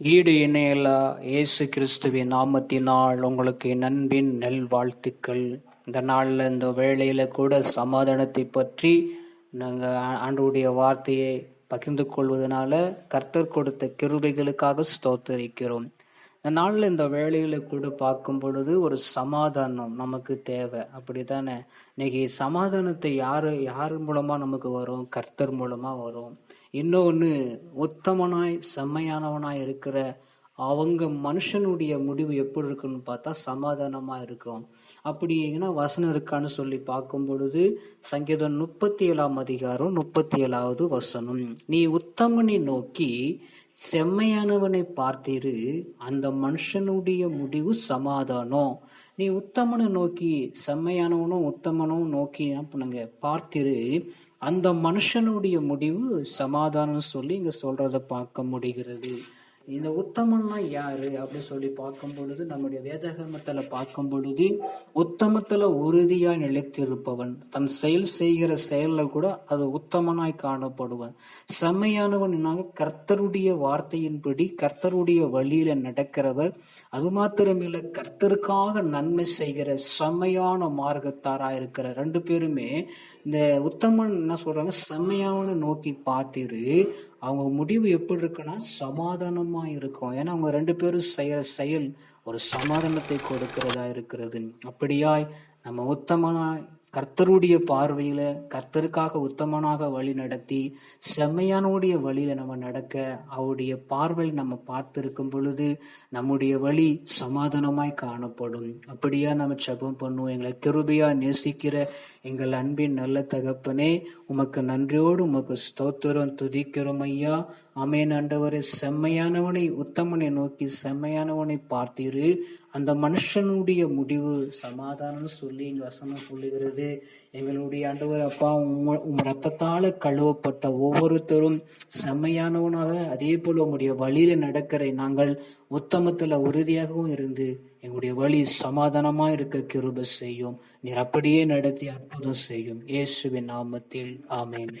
ஈடு இணையல்லா இயேசு கிறிஸ்துவின் நாமத்தினால் உங்களுக்கு நண்பின் நெல் நல் வாழ்த்துக்கள் இந்த நாளில் இந்த வேளையில் கூட சமாதானத்தை பற்றி நாங்கள் ஆண்டுடைய வார்த்தையை பகிர்ந்து கொள்வதனால கர்த்தர் கொடுத்த கிருபைகளுக்காக ஸ்தோத்தரிக்கிறோம். இந்த நாளில் இந்த வேலைகளை கூட பார்க்கும் பொழுது ஒரு சமாதானம் நமக்கு தேவை. அப்படி தானே இன்னைக்கு சமாதானத்தை யார் யார் மூலமாக நமக்கு வரும்? கர்த்தர் மூலமாக வரும். இன்னொன்று உத்தமனாய் செம்மையானவனாய் இருக்கிற அவங்க மனுஷனுடைய முடிவு எப்படி இருக்குன்னு பார்த்தா சமாதானமாக இருக்கும். அப்படி ஏன்னா வசனம் இருக்கான்னு சொல்லி பார்க்கும் பொழுது சங்கீதம் முப்பத்தி ஏழாம் அதிகாரம் முப்பத்தி ஏழாவது வசனம். நீ உத்தமனை நோக்கி செம்மையானவனை பார்த்திரு அந்த மனுஷனுடைய முடிவு சமாதானம் நீ உத்தமனை நோக்கி செம்மையானவனும் உத்தமனும் நோக்கி என்ன பண்ணுங்க? பார்த்திரு அந்த மனுஷனுடைய முடிவு சமாதானம் சொல்லி இங்க சொல்றத பார்க்க முடிகிறது. இந்த உத்தமன்னா யாரு அப்படின்னு சொல்லி பார்க்கும் பொழுது நம்முடைய வேதகமத்தில் பார்க்கும் பொழுது உத்தமத்தில் உறுதியா நிலைத்திருப்பவன் தன் செயல் செய்கிற செயலில் கூட அது உத்தமனாய் காணப்படுவன். செம்மையானவன் என்னாங்க? கர்த்தருடைய வார்த்தையின்படி கர்த்தருடைய வழியில நடக்கிறவர் அது மாத்திரமில்லை கர்த்தருக்காக நன்மை செய்கிற செம்மையான மார்க்கத்தாரா இருக்கிற ரெண்டு பேருமே இந்த உத்தமன் என்ன சொல்றாங்க? செம்மையானவனை நோக்கி பார்த்திரு அவங்க முடிவு எப்படி இருக்குன்னா சமாதானமாக இருக்கும். ஏன்னா அவங்க ரெண்டு பேரும் செய்கிற செயல் ஒரு சமாதானத்தை கொடுக்கிறதா இருக்கிறது. அப்படியாய் நம்ம உத்தமனாய் கர்த்தருடைய பார்வையில கர்த்தருக்காக உத்தமனாக வழி நடத்தி செம்மையானுடைய வழியில நம்ம நடக்க அவருடைய பார்வையில் நம்ம பார்த்திருக்கும் பொழுது நம்முடைய வழி சமாதானமாய் காணப்படும். அப்படியா நம்ம செபம் பண்ணுவோம். எங்களை கிருபியா நேசிக்கிற எங்கள் அன்பின் நல்ல தகப்பனே உமக்கு நன்றியோடு உமக்கு ஸ்தோத்திரம் துதிக்கிறோம் ஐயா. அமேன் ஆண்டவரே. செம்மையானவனை உத்தமனை நோக்கி செம்மையானவனை பார்த்தீரு. அந்த மனுஷனுடைய முடிவு சமாதானம் சொல்லி இங்க வசனம் சொல்லுகிறது. எங்களுடைய ஆண்டவர் அப்பா உம் உம் ரத்தத்தால கழுவப்பட்ட ஒவ்வொருத்தரும் செம்மையானவனாக அதே போல உங்களுடைய வழியில நடக்கிற நாங்கள் உத்தமத்துல உறுதியாகவும் இருந்து எங்களுடைய வழி சமாதானமா இருக்க கிருப செய்யும். நீர் அப்படியே நடத்தி அற்புதம் செய்யும். இயேசுவின் நாமத்தில். ஆமேன்.